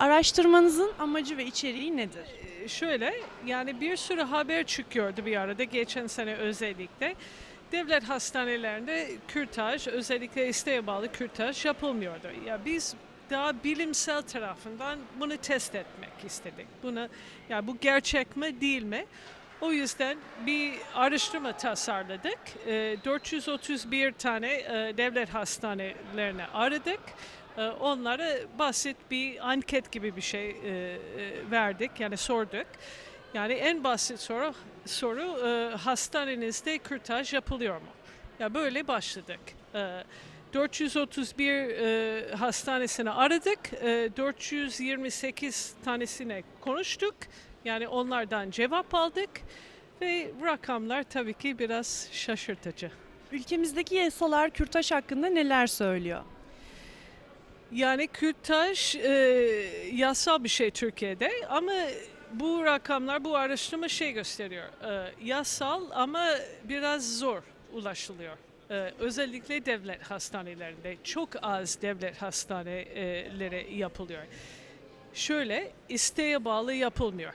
Araştırmanızın amacı ve içeriği nedir? Ee, Şöyle yani bir sürü haber çıkıyordu bir arada geçen sene özellikle. Devlet hastanelerinde kürtaj özellikle isteğe bağlı kürtaj yapılmıyordu. Ya biz daha bilimsel tarafından bunu test etmek istedik. Bunu ya bu gerçek mi değil mi? O yüzden bir araştırma tasarladık. Ee, 431 tane e, devlet hastanelerine aradık. Ee, Onlara basit bir anket gibi bir şey e, e, verdik yani sorduk. Yani en basit soru soru hastanenizde kürtaj yapılıyor mu? Ya böyle başladık. E, 431 e, hastanesini aradık. E, 428 tanesine konuştuk. Yani onlardan cevap aldık ve rakamlar tabii ki biraz şaşırtıcı. Ülkemizdeki yasalar kürtaj hakkında neler söylüyor? Yani kürtaj e, yasal bir şey Türkiye'de ama bu rakamlar, bu araştırma şey gösteriyor. E, yasal ama biraz zor ulaşılıyor. E, özellikle devlet hastanelerinde çok az devlet hastaneleri yapılıyor. Şöyle isteğe bağlı yapılmıyor.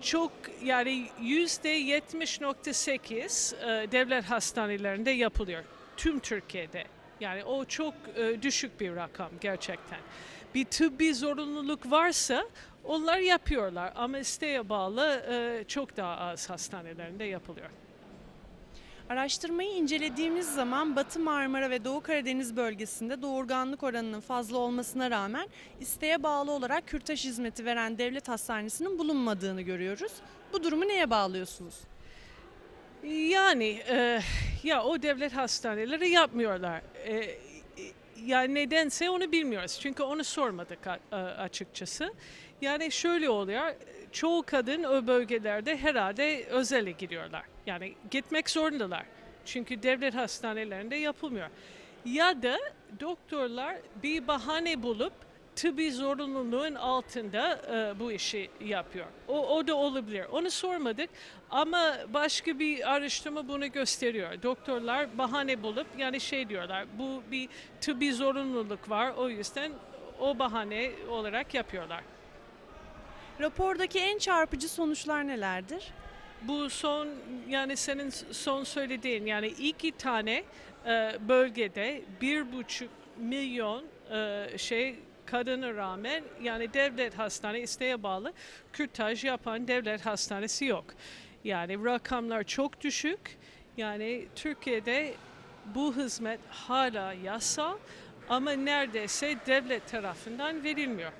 Çok yani yüzde 70.8 e, devlet hastanelerinde yapılıyor. Tüm Türkiye'de. Yani o çok e, düşük bir rakam gerçekten. Bir tıbbi zorunluluk varsa onlar yapıyorlar ama isteğe bağlı e, çok daha az hastanelerinde yapılıyor. Araştırmayı incelediğimiz zaman Batı Marmara ve Doğu Karadeniz bölgesinde doğurganlık oranının fazla olmasına rağmen isteğe bağlı olarak kürtaj hizmeti veren devlet hastanesinin bulunmadığını görüyoruz. Bu durumu neye bağlıyorsunuz? Yani e, ya o devlet hastaneleri yapmıyorlar. E, ya nedense onu bilmiyoruz. Çünkü onu sormadık açıkçası. Yani şöyle oluyor. Çoğu kadın o bölgelerde herhalde özele gidiyorlar. Yani gitmek zorundalar. Çünkü devlet hastanelerinde yapılmıyor. Ya da doktorlar bir bahane bulup tıbbi zorunluluğun altında e, bu işi yapıyor. O, o da olabilir. Onu sormadık ama başka bir araştırma bunu gösteriyor. Doktorlar bahane bulup yani şey diyorlar bu bir tıbbi zorunluluk var o yüzden o bahane olarak yapıyorlar. Rapordaki en çarpıcı sonuçlar nelerdir? Bu son yani senin son söylediğin yani iki tane e, bölgede bir buçuk milyon e, şey kadına rağmen yani devlet hastane isteğe bağlı kürtaj yapan devlet hastanesi yok. Yani rakamlar çok düşük. Yani Türkiye'de bu hizmet hala yasal ama neredeyse devlet tarafından verilmiyor.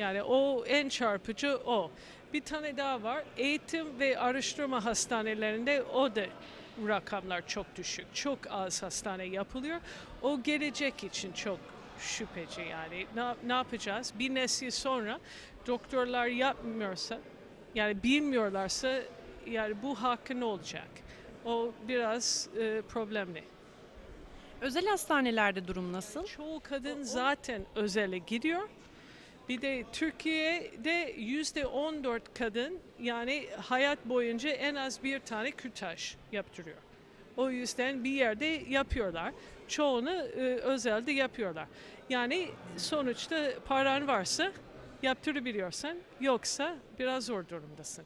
Yani o en çarpıcı o. Bir tane daha var. Eğitim ve araştırma hastanelerinde o da rakamlar çok düşük. Çok az hastane yapılıyor. O gelecek için çok şüpheci yani. Ne, ne yapacağız? Bir nesil sonra doktorlar yapmıyorsa yani bilmiyorlarsa yani bu hakkı ne olacak? O biraz e, problemli. Özel hastanelerde durum nasıl? Çoğu kadın zaten özele gidiyor. Bir de Türkiye'de yüzde 14 kadın yani hayat boyunca en az bir tane kürtaj yaptırıyor. O yüzden bir yerde yapıyorlar. Çoğunu e, özelde yapıyorlar. Yani sonuçta paran varsa yaptırabiliyorsan yoksa biraz zor durumdasın.